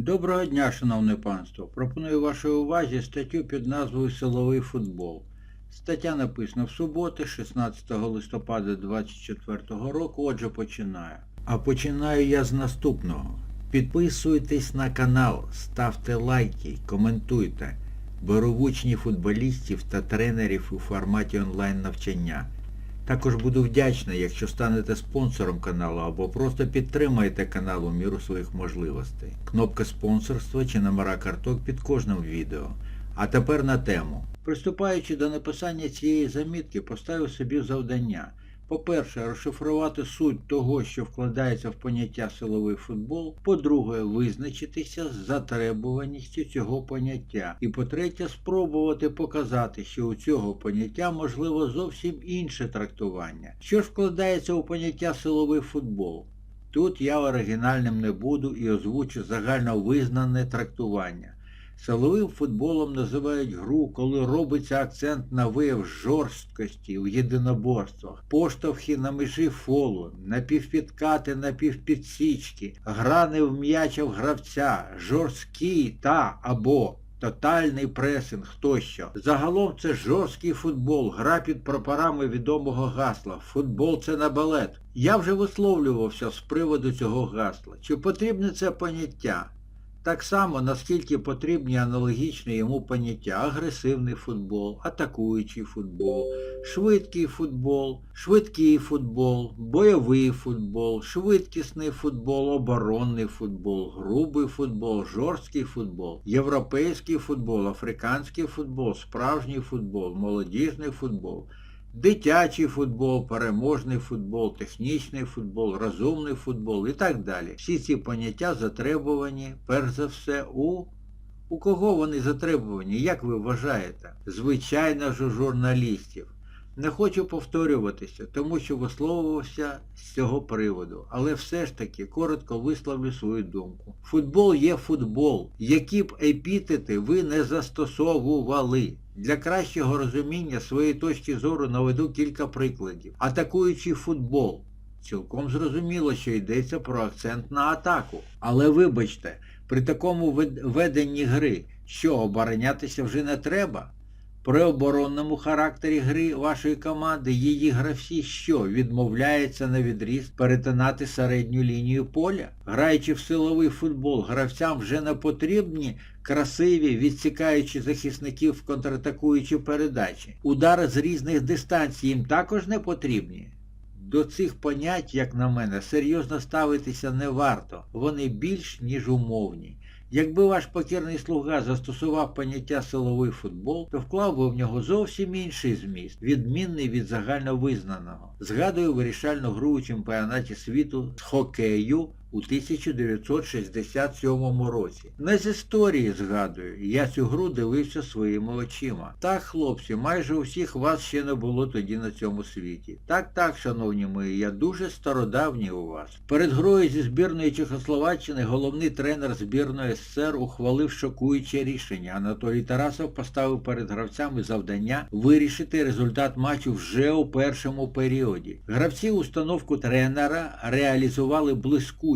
Доброго дня, шановне панство. Пропоную вашій увазі статтю під назвою Силовий футбол. Стаття написана в суботу, 16 листопада 2024 року, отже починаю. А починаю я з наступного. Підписуйтесь на канал, ставте лайки, коментуйте. Беру в учні футболістів та тренерів у форматі онлайн навчання. Також буду вдячна, якщо станете спонсором каналу або просто підтримаєте канал у міру своїх можливостей. Кнопка спонсорства чи номера карток під кожним відео. А тепер на тему. Приступаючи до написання цієї замітки, поставив собі завдання. По-перше, розшифрувати суть того, що вкладається в поняття силовий футбол. По-друге, визначитися з затребуваністю цього поняття. І по-третє, спробувати показати, що у цього поняття можливо зовсім інше трактування. Що ж вкладається у поняття силовий футбол? Тут я оригінальним не буду і озвучу загальновизнане трактування. Силовим футболом називають гру, коли робиться акцент на вияв жорсткості у єдиноборствах, поштовхи на межі фолу, напівпідкати, напівпідсічки, гра не в м'яча в гравця, жорсткий та або тотальний пресинг тощо. Загалом це жорсткий футбол, гра під прапорами відомого гасла. Футбол це не балет. Я вже висловлювався з приводу цього гасла. Чи потрібне це поняття? Так само, наскільки потрібні аналогічні йому поняття агресивний футбол, атакуючий футбол, швидкий футбол, швидкий футбол, бойовий футбол, швидкісний футбол, оборонний футбол, грубий футбол, жорсткий футбол, європейський футбол, африканський футбол, справжній футбол, молодіжний футбол. Дитячий футбол, переможний футбол, технічний футбол, розумний футбол і так далі. Всі ці поняття затребувані, перш за все, у... У кого вони затребувані, як ви вважаєте? Звичайно ж у журналістів. Не хочу повторюватися, тому що висловився з цього приводу, але все ж таки коротко висловлю свою думку. Футбол є футбол, які б епітети ви не застосовували. Для кращого розуміння своєї точки зору наведу кілька прикладів. Атакуючий футбол. Цілком зрозуміло, що йдеться про акцент на атаку. Але вибачте, при такому вед- веденні гри, що оборонятися вже не треба? При оборонному характері гри вашої команди її гравці що, відмовляється на відріз перетинати середню лінію поля? Граючи в силовий футбол, гравцям вже не потрібні красиві, відсікаючи захисників в контратакуючі передачі. Удари з різних дистанцій їм також не потрібні. До цих понять, як на мене, серйозно ставитися не варто. Вони більш ніж умовні. Якби ваш покірний слуга застосував поняття силовий футбол, то вклав би в нього зовсім інший зміст, відмінний від загальновизнаного. Згадую вирішальну гру у чемпіонаті світу з хокею у 1967 році. Не з історії згадую, я цю гру дивився своїми очима. Так, хлопці, майже усіх вас ще не було тоді на цьому світі. Так, так, шановні мої, я дуже стародавній у вас. Перед грою зі збірної Чехословаччини головний тренер збірної СССР ухвалив шокуюче рішення. Анатолій Тарасов поставив перед гравцями завдання вирішити результат матчу вже у першому періоді. Гравці установку тренера реалізували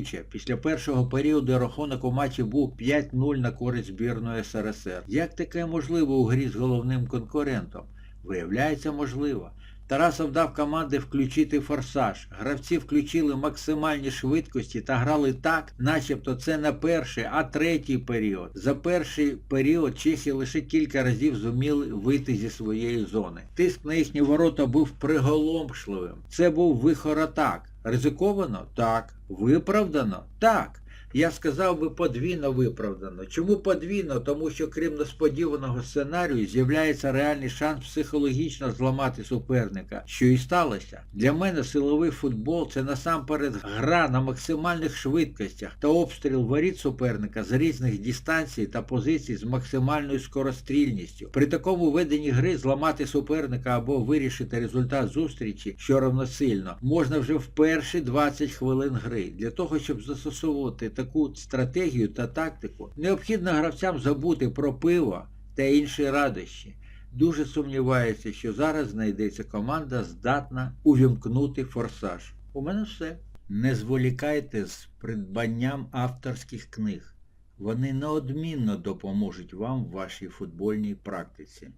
блискуче. Після першого періоду рахунок у матчі був 5-0 на користь збірної СРСР. Як таке можливо у грі з головним конкурентом? Виявляється, можливо. Тарасов дав команди включити форсаж. Гравці включили максимальні швидкості та грали так, начебто це не перший, а третій період. За перший період чехи лише кілька разів зуміли вийти зі своєї зони. Тиск на їхні ворота був приголомшливим. Це був вихор атак. Ризиковано? Так. Виправдано? Так. Я сказав би подвійно виправдано. Чому подвійно? Тому що крім несподіваного сценарію з'являється реальний шанс психологічно зламати суперника, що і сталося. Для мене силовий футбол це насамперед гра на максимальних швидкостях та обстріл воріт суперника з різних дистанцій та позицій з максимальною скорострільністю. При такому веденні гри зламати суперника або вирішити результат зустрічі, що равносильно, можна вже в перші 20 хвилин гри. Для того, щоб застосовувати таку стратегію та тактику, необхідно гравцям забути про пиво та інші радощі. Дуже сумніваюся, що зараз знайдеться команда, здатна увімкнути форсаж. У мене все. Не зволікайте з придбанням авторських книг. Вони неодмінно допоможуть вам в вашій футбольній практиці.